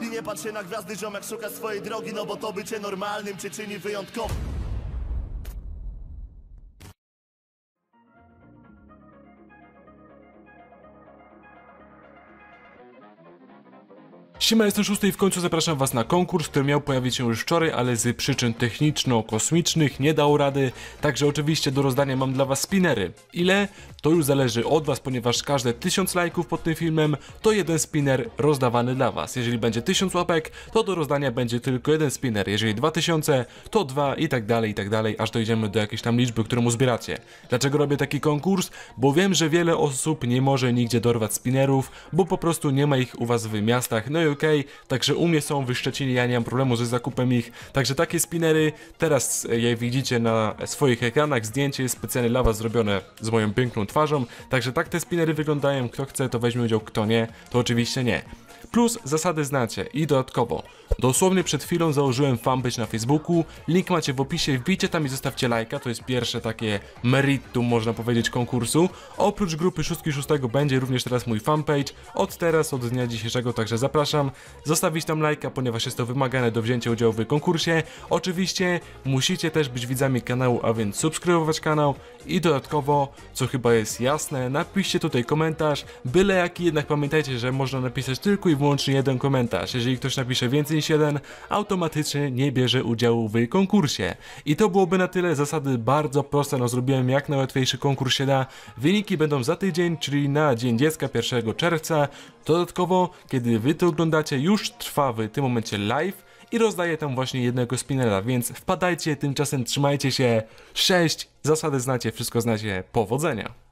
I nie patrz się na gwiazdy, ziomek szuka swojej drogi No bo to bycie normalnym cię czyni wyjątkowym Siema, jestem szósty i w końcu zapraszam was na konkurs, który miał pojawić się już wczoraj, ale z przyczyn techniczno-kosmicznych nie dał rady, także oczywiście do rozdania mam dla was spinery. Ile? To już zależy od was, ponieważ każde 1000 lajków pod tym filmem to jeden spinner rozdawany dla was. Jeżeli będzie 1000 łapek, to do rozdania będzie tylko jeden spinner, jeżeli 2000, to dwa i tak dalej, i tak dalej, aż dojdziemy do jakiejś tam liczby, którą uzbieracie. Dlaczego robię taki konkurs? Bo wiem, że wiele osób nie może nigdzie dorwać spinnerów, bo po prostu nie ma ich u was w miastach, no i okej, także u mnie są w Szczecinie, ja nie mam problemu ze zakupem ich, także takie spinnery, teraz je widzicie na swoich ekranach, zdjęcie jest specjalnie dla was zrobione z moją piękną twarzą, także tak te spinnery wyglądają, kto chce to weźmie udział, kto nie, to oczywiście nie. Plus zasady znacie i dodatkowo, dosłownie przed chwilą założyłem fanpage na Facebooku, link macie w opisie, wbijcie tam i zostawcie lajka, to jest pierwsze takie meritum można powiedzieć konkursu. Oprócz grupy szóstki szóstego będzie również teraz mój fanpage, od teraz, od dnia dzisiejszego, także zapraszam zostawić tam lajka, ponieważ jest to wymagane do wzięcia udziału w konkursie. Oczywiście musicie też być widzami kanału, a więc subskrybować kanał i dodatkowo, co chyba jest jasne, napiszcie tutaj komentarz, byle jaki, jednak pamiętajcie, że można napisać tylko i wyłącznie jeden komentarz. Jeżeli ktoś napisze więcej niż jeden, automatycznie nie bierze udziału w konkursie. I to byłoby na tyle, zasady bardzo proste, no zrobiłem jak najłatwiejszy konkurs się da. Wyniki będą za tydzień, czyli na Dzień Dziecka 1 czerwca. Dodatkowo, kiedy wy to oglądacie, już trwa w tym momencie live i rozdaję tam właśnie jednego spinera, więc wpadajcie, tymczasem trzymajcie się. 6, zasady znacie, wszystko znacie, powodzenia.